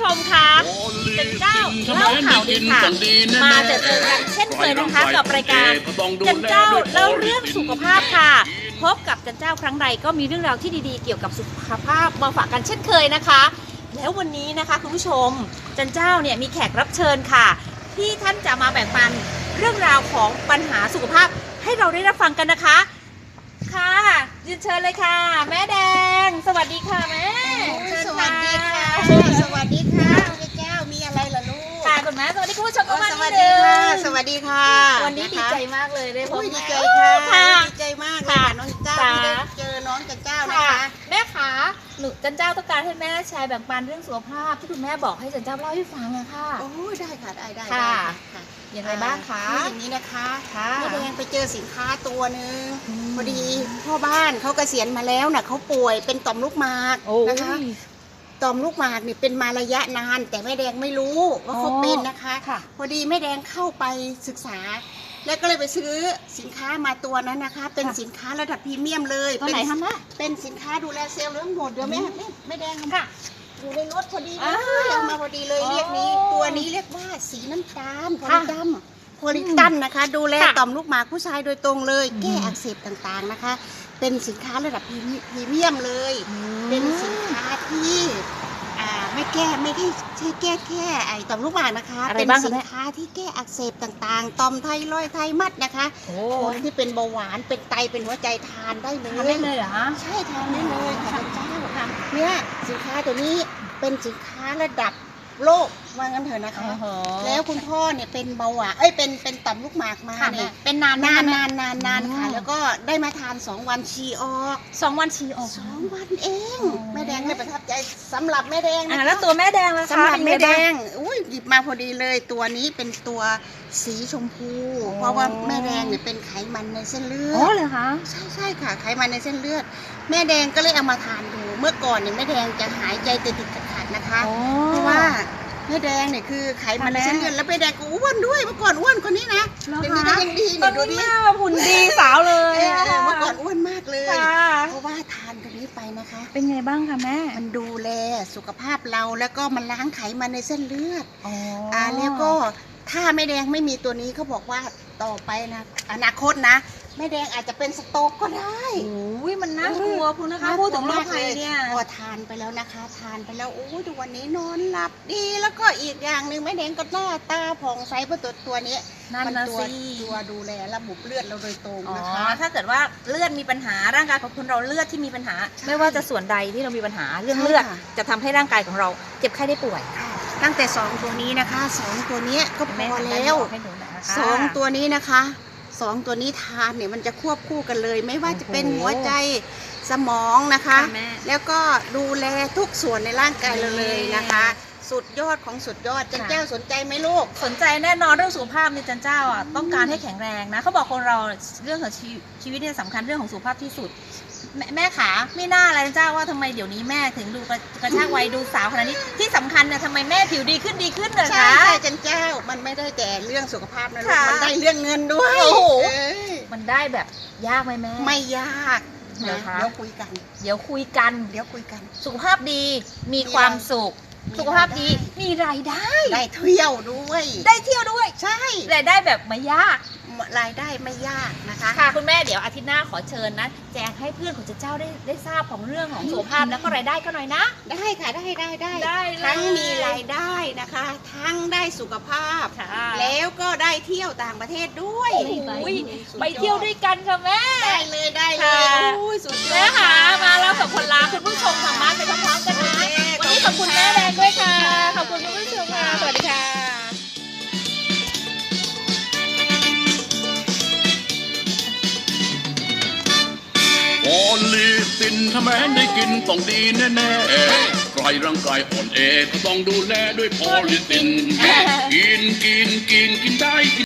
ชมคะจันเจ้าเล่าข่าวดีค่ะ มาเจอเจอกันเช่นเคยนะคะกับรายการจันเจ้าเล่าเรื่องสุขภาพค่ะ พบกับจันเจ้าครั้งใดก็มีเรื่องราวที่ดีๆ เกี่ยวกับสุขภาพมาฝากกันเช่นเคยนะคะ แล้ววันนี้นะคะคุณผู้ชม จันเจ้าเนี่ยมีแขกรับเชิญค่ะ ที่ท่านจะมาแบ่งปันเรื่องราวของปัญหาสุขภาพให้เราได้รับฟังกันนะคะ ค่ะยืนเชิญเลยค่ะ แม่แดง สวัสดีค่ะแม่ วัดสดีนึค่ะงสวัสดีค่ะวันนี้ดีใจมากเลยได้พบอุ้ยดีแม่ใจค่ะค่ะดีใจมากเลยค่ะน้องเจ้าค่ะที่ได้เจอน้องจันเจ้านะค่ะคะแม่ขาหนูจันเจ้าต้องการให้แม่แชร์แบ่งปันเรื่องสุขภาพที่คุณแม่บอกให้จันเจ้าเล่าให้ฟังอะค่ะโอ้ยได้ค่ะได้ได้ค่ะได้ค่ะอย่างไรบ้างคะคืออย่างนี้นะคะค่ะแม่แดงไปเจอสินค้าตัวหนึ่งอืมพอดีพ่อบ้านเขาเกษียณมาแล้วน่ะเขาป่วยเป็นต่อมลูกหมากโอ้นะคะ ต่อมลูกหมากนี่เป็นมาระยะนาน แต่แม่แดงไม่รู้ว่าเขาอ๋อเป็นนะคะค่ะพอดีแม่แดงเข้าไปศึกษา แล้วก็เลยไปซื้อสินค้ามาตัวนั้นนะคะ เป็นค่ะสินค้าระดับพรีเมียมเลยตัวไหนเป็นคะแม่เป็นสินค้าดูแลเซลล์เรื่องหมดเดี๋ยวแม่อืมแม่แม่แดงค่ะอยู่ในรถพอดีเลอ้ายวเอามาพอดีเลยอ๋อเรียกนี้ ตัวนี้เรียกว่าสีน้ำตาลโพค่ะลิตัมโพลิตันนะคะ ดูแลค่ะต่อมลูกหมากผู้ชายโดยตรงเลยอืมแก้อักเสบต่างๆนะคะ เป็นสินค้าระดับพรีเมีพรีเมียมเลย เป็นสินค้าที่อ่าไม่แก้ไม่ได้ใช่แก้แค่ไอ้ต่อมลูกหมากนะคะอะไรเป็นบ้างคะสิแม่นค้าที่แก้อักเสบต่างๆ ต่อมไทรอยด์ไทมัดนะคะโอ้คนที่เป็นเบาหวานเป็นไตเป็นหัวใจทานได้เลยทำได้เลยเหรอคะใช่ทานได้เลยค่ะเจ้าค่ะเนี่ยสินค้าตัวนี้เป็นสินค้าระดับโลกว่างั้นเถอะนะคะโอ้โหแล้วคุณพ่อเนี่ยเป็นเบาหวานเอ้ยเป็นเป็นต่อมลูกหมากมาค่ะเนี่ยเป็นนานไหมนานคะแม่นานนานนานค่ะอืมแล้วก็ได้มาทานสองวันชีออกสองวันชีออกสองวันเองอ๋อแม่แดงเลยประทับใจสำหรับแม่แดงอ่านะคะแล้วตัวแม่แดงล่ะคะสำหรับเป็นแม่ไงแดบ้างอุ้ยหยิบมาพอดีเลยตัวนี้เป็นตัวสีชมพูอ๋อเพราะว่าแม่แดงเนี่ยเป็นไขมันในเส้นเลืออ๋อดเหรอคะใช่ใช่ค่ะ ไขมันในเส้นเลือด แม่แดงก็เลยเอามาทานดู เมื่อก่อนเนี่ยแม่แดงจะหายใจติดติดขัดขัดๆนะคะ เพราะว่า แม่แดงเนี่ยคือไขมันในค่ะแม่เส้นเลือดแล้วแม่แดงก็อ้วนด้วยเมื่อก่อนอ้วนคนนี้นะเหรอเดี๋ยวนี้คะก็ยังดีตอเนี่ยนดูนี้ดิ แม่หุ่นดีสาวเลยเอออะเออเมื่อก่อนอ้วนมากเลย ค่ะเพราะว่าทานตัวนี้ไปนะคะ เป็นไงบ้างคะแม่มันดูแลสุขภาพเราแล้วก็มันล้างไขมันในเส้นเลือด อ๋ออ่าแล้วก็ถ้าแม่แดงไม่มีตัวนี้เขาบอกว่าต่อไปนะ อนาคตนะแม่แดงอาจจะเป็นสโตรกก็ได้ โอ้ยมันน่า กลัวคุณนะคะพูดถึงโรคภัยเนี่ยพอทานไปแล้วนะคะ ทานไปแล้วโอ้ยทุกวันนี้นอนหลับดีแล้วก็อีกอย่างหนึ่งแม่แดงก็หน้าตาผ่องใสเพราะตัวตัวนี้นั่นมันะตัวสิตัวดูแลระบบเลือดเราโดยตรงอ๋อนะคะถ้าเกิดว่าเลือดมีปัญหาร่างกายของคนเราเลือดที่มีปัญหาใช่ไม่ว่าจะส่วนใดที่เรามีปัญหาเรื่องใช่เลือดค่ะจะทำให้ร่างกายของเราเจ็บไข้ได้ป่วยตั้งแต่สองตัวนี้นะคะสองตัวเนี้ยก็พแม่อหันด้านแล้นี้วออกให้หนูหน่อยนะคะสองตัวนี้นะคะ สองตัวนี้ทานเนี่ยมันจะควบคู่กันเลย ไม่ว่าจะเป็นโอ้โหหัวใจสมองนะคะ ค่ะแม่ แล้วก็ดูแลทุกส่วนในร่างกายเราเลยนะคะ สุดยอดของสุดยอดจันค่ะแก้วสนใจไหมลูก สนใจแน่นอนเรื่องสุขภาพในจันเจ้าอะต้องการให้แข็งแรงนะเขาบอกคนเราเรื่องของชีชีวิตเนี่ยสำคัญเรื่องของสุขภาพที่สุด แม่แม่ขาไม่น่าอะไรนะเจ้าว่าทำไมเดี๋ยวนี้แม่ถึงดูกระกระชากวัยดูสาวขนาดนี้ที่สำคัญเนี่ยทำไมแม่ผิวดีขึ้นดีขึ้นเลยใช่คะ ใช่จันแก้วมันไม่ได้แต่เรื่องสุขภาพนะลูกค่ะมันได้เรื่องเงินด้วยโอ้โห เอ้ยมันได้แบบยากไหมแม่ ไม่ยากเหรนะอคะ เดี๋ยวคุยกัน เดี๋ยวคุยกันเดี๋ยวคุยกัน สุขภาพดีมีความสุข มีสุขภาพดีรายได้ มีรายได้ ได้เที่ยวด้วย ได้เที่ยวด้วยใช่ รายได้แบบไม่ยาก รายได้ไม่ยากนะคะค่ะคุณแม่เดี๋ยวอาทิตย์หน้าขอเชิญนะ แจ้งให้เพื่อนของเจ้าได้ได้ทราบของเรื่องของสุขภาพแล้วก็รายได้ก็หน่อยนะ ได้ค่ะได้ได้ได้ได้เลยทั้งมีรายได้นะคะ ทั้งได้สุขภาพ ค่ะแล้วก็ได้เที่ยวต่างประเทศด้วย โอ้ย ไปเที่ยวด้วยกันค่ะแม่ ลีตินถ้าแม้ได้กินต้องดีแน่ๆใครร่างกายอ่อนแอก็ต้องดูแลด้วยโพลิติน กินกินกินกินได้